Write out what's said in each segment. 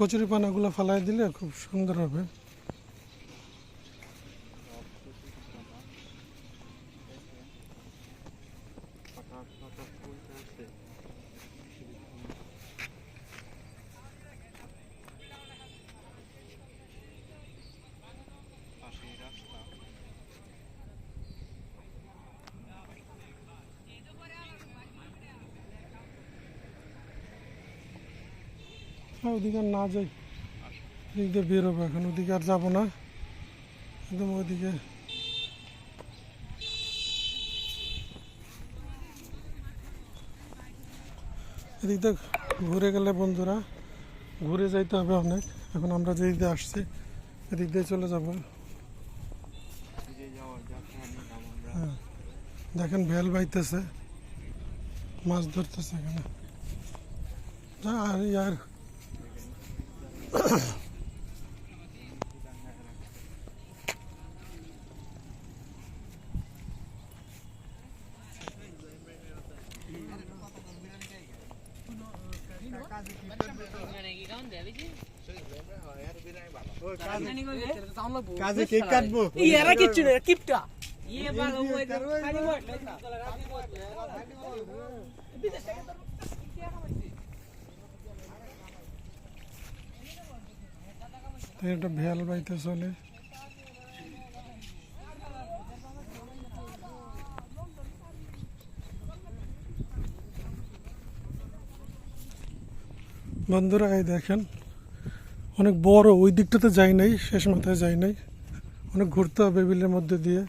কচুরি পানাগুলো ফালাই দিলে খুব সুন্দর হবে। ওদিকে আর না যাই। এদিক দিয়ে বেরোবো এখন, ওদিকে আর যাব না। একদম ওদিকে এদিক দিয়ে ঘুরে গেলে বন্ধুরা, ঘুরে যাইতে হবে অনেক। এখন আমরা যেদিক দিয়ে আসছি, এদিক দিয়ে চলে যাব। হ্যাঁ দেখেন ভেল বাইতেছে, মাছ ধরতেছে এখানে। আর ইয়ার কাজে কেক কাটবো। ইয়ারা কিচ্ছু নেই কিপটা। ইয়ে ভালো হয়ে যাবে বিদেশ তো একটা ভেল বাইতে চলে। বন্ধুরা, এই দেখেন, অনেক বড়, ওই দিকটাতে যাই নাই, শেষ মাথায় যাই নাই। অনেক ঘুরতে হবে বিলের মধ্যে দিয়ে।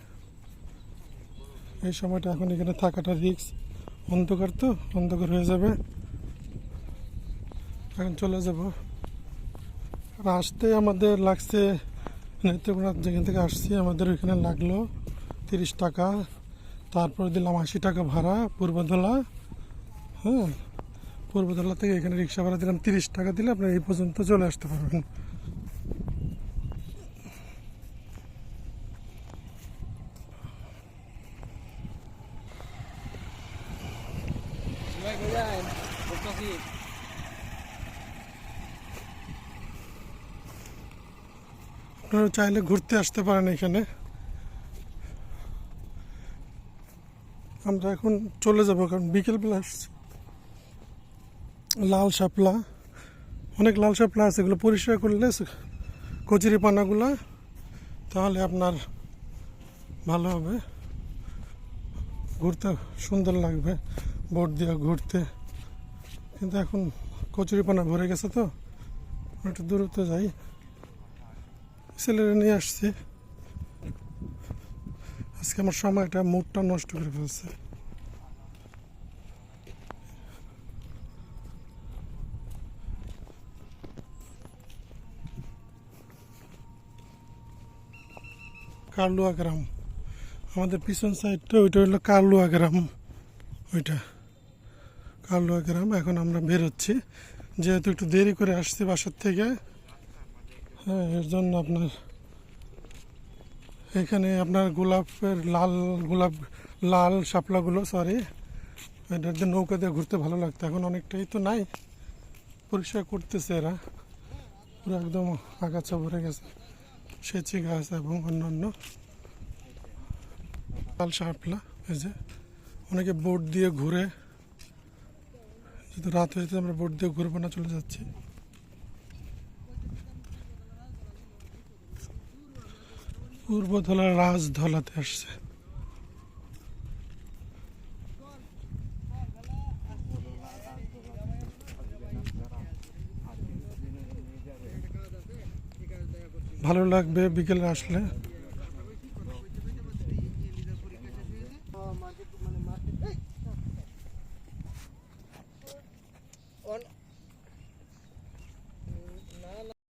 এই সময়টা এখন এখানে থাকাটা রিক্স অন্ধকার তো, অন্ধকার হয়ে যাবে। এখন চলে যাব। আসতে আমাদের লাগছে নেত্রকোনা যেখান থেকে আসছি, আমাদের ওইখানে লাগল তিরিশ টাকা। তারপর দিলাম আশি টাকা ভাড়া পূর্বধলা হ্যাঁ পূর্বধলা থেকে এখানে রিক্সা ভাড়া দিলাম তিরিশ টাকা দিলে আপনার এই পর্যন্ত চলে আসতে পারবেন। আপনারা চাইলে ঘুরতে আসতে পারেন এখানে। আমরা এখন চলে যাব, কারণ বিকেলবেলা আসছি। লাল শাপলা, অনেক লাল শাপলা আছে, এগুলো পরিষ্কার করলে কচুরি পানাগুলা, তাহলে আপনার ভালো হবে। ঘুরতে সুন্দর লাগবে, বোট দিয়ে ঘুরতে। কিন্তু এখন কচুরি পানা ভরে গেছে তো একটু দূরত্ব যাই। ছেলেরা নিয়ে আসছি। আজকে আমার সময়টা, মুডটা নষ্ট করে ফেলছে। কার্লুয়া গ্রাম আমাদের পিছন সাইডটা ওইটা হলো কার্লুয়া গ্রাম ওইটা। কার্লুয়া গ্রাম এখন আমরা বেরোচ্ছি। যেহেতু একটু দেরি করে আসছি বাসার থেকে হ্যাঁ এর জন্য আপনার, এখানে আপনার গোলাপের লাল, গোলাপ, লাল শাপলাগুলো সরি এটার দিয়ে নৌকা দিয়ে ঘুরতে ভালো লাগতো। এখন অনেকটাই তো নাই। পরিষ্কার করতেছে এরা। পুরো একদম আগাছা ভরে গেছে। সেচি গাছ এবং অন্যান্য লাল শাপলা, এই যে। অনেকে বোট দিয়ে ঘুরে যেহেতু রাত হয়েছে আমরা বোট দিয়ে ঘুরবো না, চলে যাচ্ছি। পূর্বধলা রাজধলাতে আসছে। ভালো লাগবে বিকেলে আসলে।